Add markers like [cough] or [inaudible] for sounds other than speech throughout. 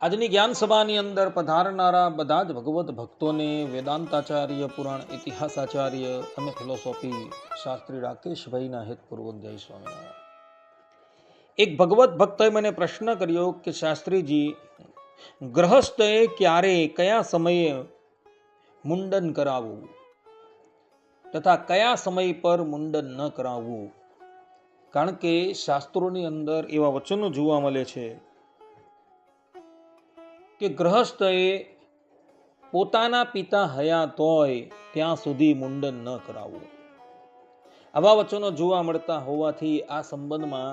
આજની જ્ઞાન સભાની અંદર પધારનારા બધા જ ભગવત ભક્તોને વેદાંતાચાર્ય, પુરાણ ઇતિહાસાચાર્ય અને ફિલોસોફી શાસ્ત્રી રાકેશભાઈના હેતપૂર્વક જય સ્વામિનારાયણ. એક ભગવત ભક્તએ મને પ્રશ્ન કર્યો કે શાસ્ત્રીજી ગ્રહસ્થએ ક્યારે, કયા સમયે મુંડન કરાવવું? તથા કયા સમય પર મુંડન ન કરાવવું? કારણ કે શાસ્ત્રોની અંદર એવા વચનો જોવા મળે છે કે ગ્રહસ્થએ પોતાના પિતા હયાત હોય ત્યાં સુધી મુંડન ન કરાવવું. આવા વચનો જોવા મળતા હોવાથી આ સંબંધમાં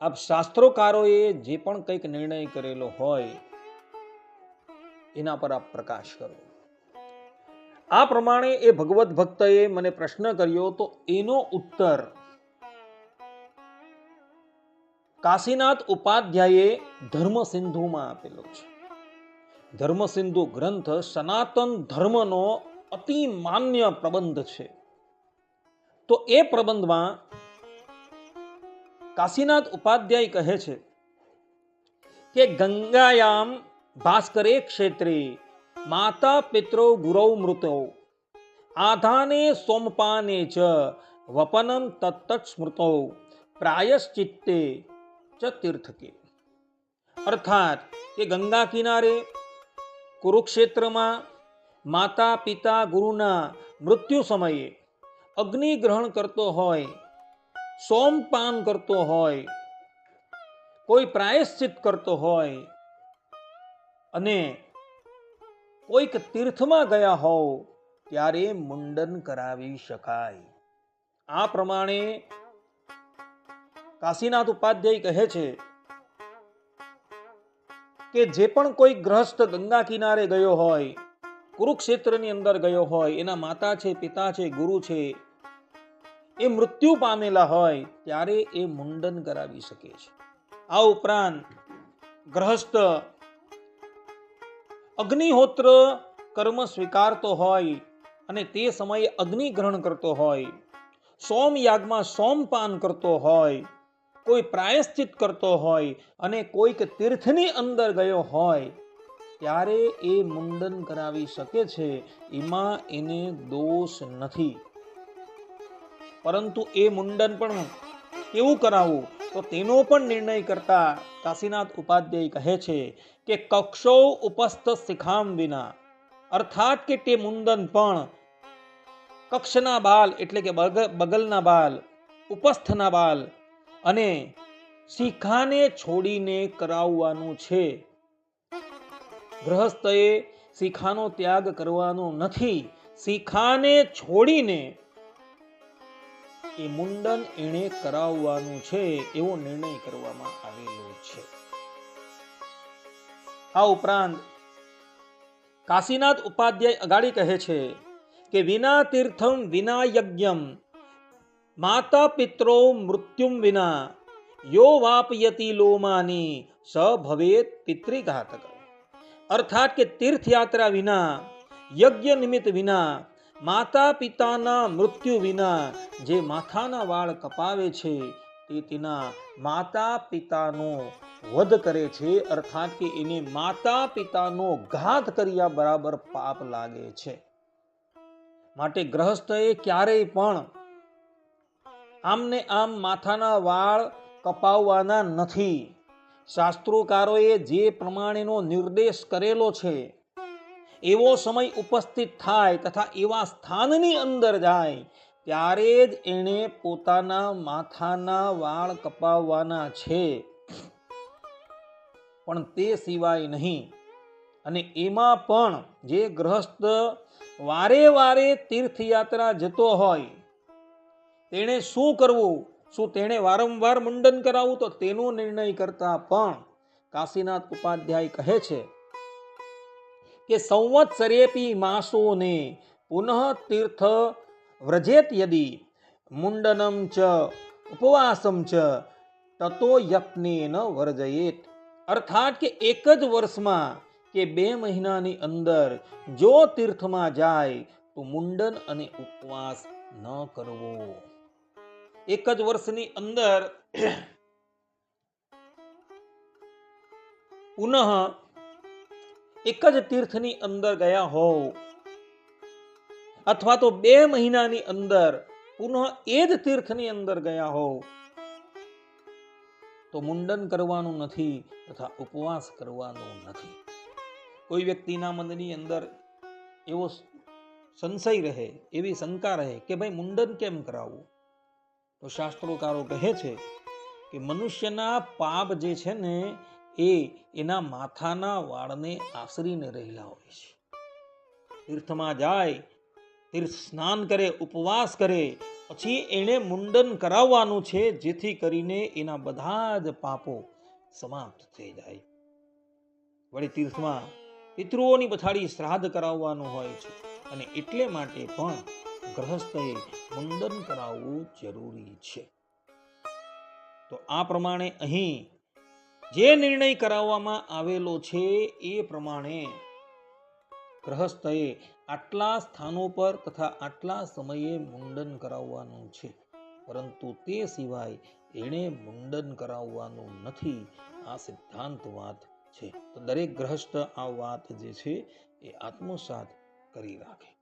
આપ શાસ્ત્રોકારોએ જે પણ કંઈક નિર્ણય કરેલો હોય, એના પર આપ પ્રકાશ કરો. આ પ્રમાણે એ ભગવત ભક્તએ મને પ્રશ્ન કર્યો, તો એનો ઉત્તર કાશીનાથ ઉપાધ્યાયે ધર્મસિંધુમાં આપેલો છે. ધર્મસિંધુ ગ્રંથ સનાતન ધર્મનો અતિ માન્ય પ્રબંધ છે. તો એ પ્રબંધમાં કાશીનાથ ઉપાધ્યાય કહે છે કે ગંગાયામ ભાસ્કરે ક્ષેત્રે માતા પિત્રો ગુરૌ મૃતો, આધાને સોમપાને ચ વપનમ તત્ત સ્મૃતો, પ્રાયશ્ચિત્તે ચ તીર્થકે અર્થાત કે ગંગા કિનારે કુરુક્ષેત્રમાં માતા પિતા ગુરુના મૃત્યુ સમયે અગ્નિ ગ્રહણ કરતો હોય સોમપાન કરતો હોય, કોઈ પ્રાયશ્ચિત કરતો હોય અને કોઈક તીર્થમાં ગયા હોવ, ત્યારે મુંડન કરાવી શકાય. આ પ્રમાણે કાશીનાથ ઉપાધ્યાય કહે છે કે જે પણ કોઈ ગ્રહસ્થ ગંગા કિનારે ગયો હોય, કુરુક્ષેત્રની અંદર ગયો હોય, એના માતા છે, પિતા છે, ગુરુ છે, એ મૃત્યુ પામેલા હોય, ત્યારે એ મુંડન કરાવી શકે છે. આ ઉપરાંત ગ્રહસ્થ અગ્નિહોત્ર કર્મ સ્વીકારતો હોય અને તે સમયે અગ્નિ ગ્રહણ કરતો હોય સોમ યાગમાં સોમપાન કરતો હોય કોઈ પ્રાયશ્ચિત કરતો હોય અને કોઈક તીર્થની અંદર ગયો હોય, ત્યારે એ મુંડન કરાવી શકે છે, એમાં એને દોષ નથી. પરંતુ એ મુંડન પણ કેવું કરાવવું? તો તેનો પણ નિર્ણય કરતા કાશીનાથ ઉપાધ્યાય કહે છે કે કક્ષો ઉપસ્થ શિખામ વિના. અર્થાત કે તે મુંડન પણ કક્ષના બાલ એટલે કે બગલના બાલ, ઉપસ્થના બાલ અને શિખાને છોડીને કરાવવાનું છે. ગ્રહસ્થએ શિખાનો ત્યાગ કરવાનો નથી. શિખાને છોડીને એ મુંડન એણે કરાવવાનું છે એવો નિર્ણય કરવામાં આવેલો છે. આ ઉપરાંત કાશીનાથ ઉપાધ્યાય અગાડી કહે છે કે, વિના તીર્થમ વિના યજ્ઞમ માતા પિત્રો મૃત્યુમ વિના યો વાપયતી લોમાની સ ભવેત પિતૃઘાતક. અર્થાત કે તીર્થયાત્રા વિના, યજ્ઞ નિમિત્ત વિના માતા પિતાના મૃત્યુ વિના જે માથાના વાળ કપાવે છે તે તેના માતા પિતાનો વધ કરે છે. અર્થાત કે એને માતા પિતાનો ઘાત કર્યા બરાબર પાપ લાગે છે. માટે ગ્રહસ્થએ ક્યારેય પણ આમને આમ માથાના વાળ કપાવવાના નથી. શાસ્ત્રોકારોએ જે પ્રમાણેનો નિર્દેશ કરેલો છે, એવો સમય ઉપસ્થિત થાય તથા એવા સ્થાનની અંદર જાય, ત્યારે જ એણે પોતાના માથાના વાળ કપાવવાના છે. પણ તે સિવાય નહીં. અને એમાં પણ જે ગ્રહસ્થ વારે વારે તીર્થયાત્રા જતો હોય તેણે શું કરવું? શું તેણે વારંવાર મુંડન કરાવવું? તો તેનો નિર્ણય કરતા પણ કાશીનાથ ઉપાધ્યાય કહે છે કે, સંવત્સરેપી માસોને પુનઃ તીર્થ વ્રજેત યદી મુંડનમ ચ, ઉપવાસમ ચ, તતો યત્નેન વર્જયેત. અર્થાત કે એક જ વર્ષમાં કે બે મહિનાની અંદર જો તીર્થમાં જાય, તો મુંડન અને ઉપવાસ ન કરવો. એક જ વર્ષની અંદર [clears throat] પુનઃ એક જ તીર્થની અંદર ગયા હોવ. અથવા તો બે મહિનાની અંદર પુનઃ એ જ તીર્થની અંદર ગયા હોવ. તો મુંડન કરવાનું નથી તથા ઉપવાસ કરવાનું નથી. કોઈ વ્યક્તિના મનની અંદર એવો સંશય રહે, એવી શંકા રહે કે ભાઈ મુંડન કેમ કરાવવું? તો શાસ્ત્રોકારો કહે છે કે મનુષ્યના પાપ જે છે ને, એ એના માથાના વાળને આશરીને રહેલા હોય છે. તીર્થમાં જાય, તીર્થ સ્નાન કરે, ઉપવાસ કરે, પછી એણે મુંડન કરાવવાનું છે જેથી કરીને એના બધા જ પાપો સમાપ્ત થઈ જાય. વળી તીર્થમાં પિતૃઓની પછાડી શ્રાદ્ધ કરાવવાનું હોય છે અને એટલે માટે પણ ગ્રહસ્થએ મુંડન કરાવવું જરૂરી છે. તો આ પ્રમાણે અહીં જે નિર્ણય કરાવવામાં આવેલો છે એ પ્રમાણે ગ્રહસ્થએ આટલા સ્થાનો પર તથા આટલા સમયે મુંડન કરાવવાનું છે. પરંતુ તે સિવાય એણે મુંડન કરાવવાનું નથી આ સિદ્ધાંત વાત છે. તો દરેક ગ્રહસ્થ આ વાત જે છે એ આત્મસાત કરી રાખે.